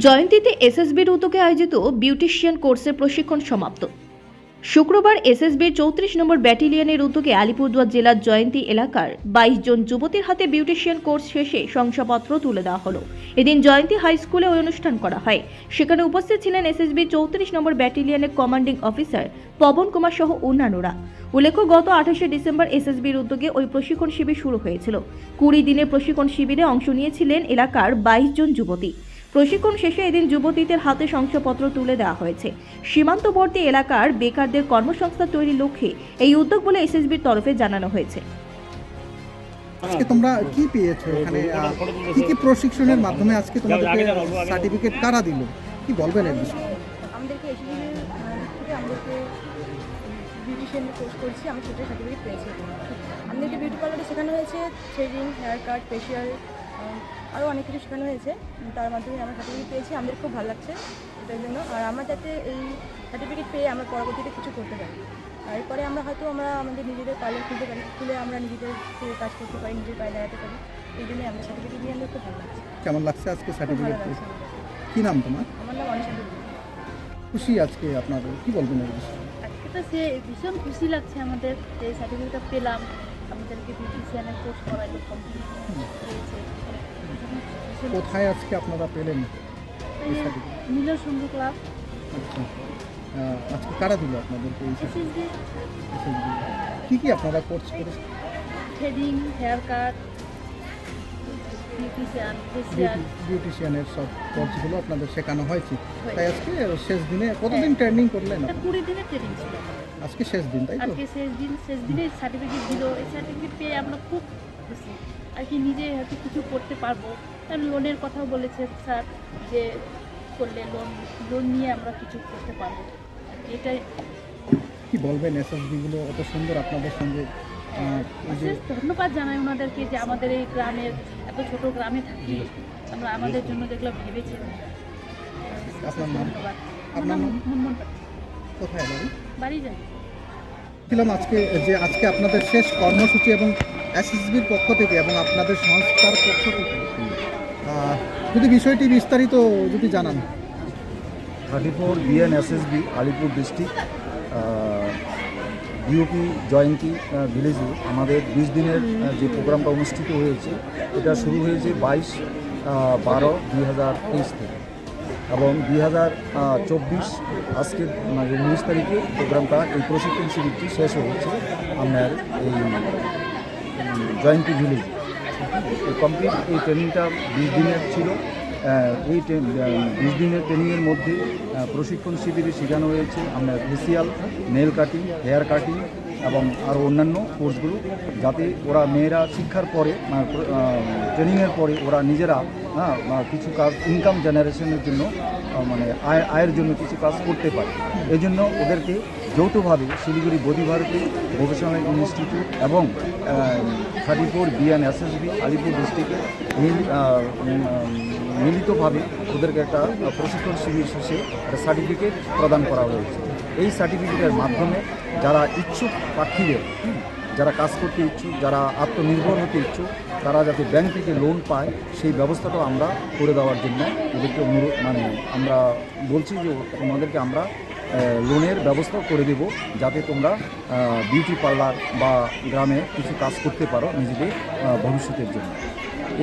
জয়ন্তীতে এসএসবির উদ্যোগে আয়োজিত বিউটিশিয়ান কোর্সের প্রশিক্ষণ সমাপ্ত। শুক্রবার এসএসবির চৌত্রিশ নম্বর ব্যাটালিয়নের উদ্যোগে আলিপুরদুয়ার জেলার জয়ন্তী এলাকার বাইশ জন যুবতীর হাতে বিউটিশিয়ান কোর্স শেষে শংসাপত্র তুলে দেওয়া হলো। এদিন জয়ন্তী হাই স্কুলে ওই অনুষ্ঠান করা হয়। সেখানে উপস্থিত ছিলেন এসএসবি চৌত্রিশ নম্বর ব্যাটালিয়নের কমান্ডিং অফিসার পবন কুমার সহ অন্যান্যরা। উল্লেখ্য, গত আঠাশে ডিসেম্বর এসএসবির উদ্যোগে ওই প্রশিক্ষণ শিবির শুরু হয়েছিল। কুড়ি দিনের প্রশিক্ষণ শিবিরে অংশ নিয়েছিলেন এলাকার বাইশ জন যুবতী। প্রশিক্ষণ শেষে এদিন যুবতীদের হাতে শংসাপত্র তুলে দেওয়া হয়েছে। সীমান্তবর্তী এলাকার বেকারদের কর্মসংস্থান তৈরির লক্ষ্যে এই উদ্যোগ বলে এসএসবির তরফে জানানো হয়েছে। আজকে তোমরা কি পেয়েছ এখানে? কি কি প্রশিক্ষণের মাধ্যমে আজকে তোমাদেরকে সার্টিফিকেট কারা দিল? কি বলবেন এর বিষয়ে? আমাদেরকে আমাদেরকে বিউটিশিয়ান কোর্স করছি। আমি সেটা সার্টিফিকেট পেয়েছি। আমাদেরকে বিউটি পার্লারে শেখানো হয়েছে। থ্রেডিং হেয়ার কাট ফেশিয়াল আরও অনেক কিছু শেখানো হয়েছে। তার মাধ্যমে আমরা সার্টিফিকেট পেয়েছি। আমাদের খুব ভালো লাগছে এটার জন্য। আর আমরা যাতে এই সার্টিফিকেট পেয়ে আমরা পরবর্তীতে কিছু করতে পারি। আর এরপরে আমরা হয়তো আমরা আমাদের নিজেদের পার্লার খুলতে পারি। খুলে আমরা নিজেদের কাজ করতে পারি নিজের পায়ে দাঁড়াতে পারি। এই জন্যই আমরা সার্টিফিকেট নিয়ে আমাদের খুব ভালো লাগছে। কেমন লাগছে আজকে সার্টিফিকেট লাগছে কি নাম তোমার? আমার নাম অনিশা দেবী। খুশি আজকে আপনাদের? কি বলবেন আজকে তো সে ভীষণ খুশি লাগছে আমাদের যে সার্টিফিকেটটা পেলাম। আমাদেরকে বিউটিশিয়ানের কোর্স করাইলো কমপ্লিট হয়েছে কোথায় আজকে আপনারা পেলেন মিলন সংঘ ক্লাব। আচ্ছা। আজকে কারা দিল এসএসবি। কি কি আপনারা কোর্স করেছেন? থ্রেডিং হেয়ার কাট বিউটিশিয়ানের সব কোর্সগুলো আপনাদের শেখানো হয়েছে। হয়েছে। তাই আজকে শেষ দিনে কতদিন ট্রেনিং করলেন কুড়ি দিনের ট্রেনিং ছিল। আজকে শেষ দিন তাই তো? আজকে শেষ দিন শেষ দিনে সার্টিফিকেট দিল। এই সার্টিফিকেট পেয়ে আমরা খুব খুশি। আর কি নিজে হয়তো কিছু করতে পারব। কারণ লোনের কথাও বলেছে স্যার যে করলে লোন লোন নিয়ে আমরা কিছু করতে পারব। এটাই। কি বলবেন এসএসবি গুলো অত সুন্দর আপনাদের সঙ্গে। বিশেষ ধন্যবাদ জানাই ওনাদেরকে যে আমাদের এই গ্রামের এত ছোট গ্রামে থাকি। আমরা আমাদের জন্য যেগুলো আপনার নাম? ধন্যবাদ। আপনার আপনার নাম? কোথায় বাড়ি? বাড়ি যাই। ছিলাম আজকে যে আজকে আপনাদের শেষ কর্মসূচি এবং এসএসবির পক্ষ থেকে এবং আপনাদের সংস্থার পক্ষ থেকে। যদি বিষয়টি বিস্তারিত যদি জানান। Thirty four BN SSB Alipur district BOP Jayanti ভিলেজে আমাদের বিশ দিনের যে প্রোগ্রামটা অনুষ্ঠিত হয়েছে এটা শুরু হয়েছে বাইশ বারো দুই হাজার তেইশ থেকে। এবং দুই হাজার চব্বিশ আজকের মানে উনিশ তারিখে প্রোগ্রামটা এই প্রশিক্ষণ শিবিরটি শেষ হয়েছে আপনার এই জয়ন্তী ভিলেজ কমপ্লিট এই ট্রেনিংটা বিশ দিনের ছিল। এই বিশ দিনের ট্রেনিংয়ের মধ্যে প্রশিক্ষণ শিবিরে শেখানো হয়েছে আপনার facial nail cutting hair cutting এবং আরও অন্যান্য কোর্সগুলো যাতে ওরা মেয়েরা শিক্ষার পরে মানে, ট্রেনিংয়ের পরে ওরা নিজেরা হ্যাঁ কিছু কাজ ইনকাম জেনারেশনের জন্য মানে আয়, আয়ের জন্য কিছু কাজ করতে পারে। এই জন্য ওদেরকে যৌথভাবে শিলিগুড়ি বোধি ভারতী ভোকেশনাল ইনস্টিটিউট এবং thirty four BN SSB Alipur ডিস্ট্রিক্টে মিলিতভাবে ওদেরকে একটা প্রশিক্ষণ শিবির শেষে একটা সার্টিফিকেট প্রদান করা হয়েছে। এই সার্টিফিকেটের মাধ্যমে যারা ইচ্ছুক প্রার্থীদের যারা কাজ করতে ইচ্ছুক যারা আত্মনির্ভর হতে ইচ্ছুক তারা যাতে ব্যাংক থেকে লোন পায় সেই ব্যবস্থাটাও আমরা করে দেওয়ার জন্য ওদেরকে অনুরোধ মানে আমরা বলছি যে তোমাদেরকে আমরা লোনের ব্যবস্থা করে দেব যাতে তোমরা বিউটি পার্লার বা গ্রামে কিছু কাজ করতে পারো নিজেদের ভবিষ্যতের জন্য।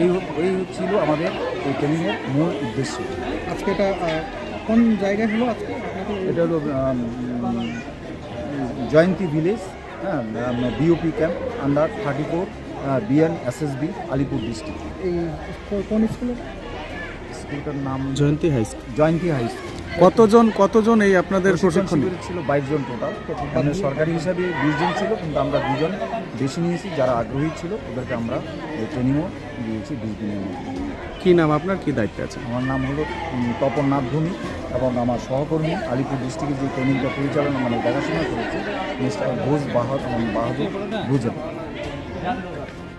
এই এই ছিল আমাদের এই ট্রেনিংয়ের মূল উদ্দেশ্য। আজকে এটা কোন জায়গায় হলো আজকে? এটা হলো জয়ন্তী ভিলেজ হ্যাঁ BOP camp under thirty four BN SSB Alipur district এই কোন স্কুলে? স্কুলটার নাম Jayanti high school. Jayanti high school. কতজন কতজন এই আপনাদের প্রশিক্ষণ ছিল বাইশ জন টোটাল মানে সরকারি হিসাবে বিশ জন ছিল কিন্তু আমরা দুজন বেশি নিয়েছি যারা আগ্রহী ছিল ওদেরকে আমরা এই ট্রেনিংও দিয়েছি বিশ দিনের মধ্যে। কি নাম আপনার? কী দায়িত্বে আছে আমার নাম হলো তপন নাথ ভূমি এবং আমার সহকর্মী আলিপুর ডিস্ট্রিক্টের যে ট্রেনিংটা পরিচালনা মানে দেখাশোনা করেছে, মিস্টার ঘোষ বাহাদ বাহাদুর ভুজন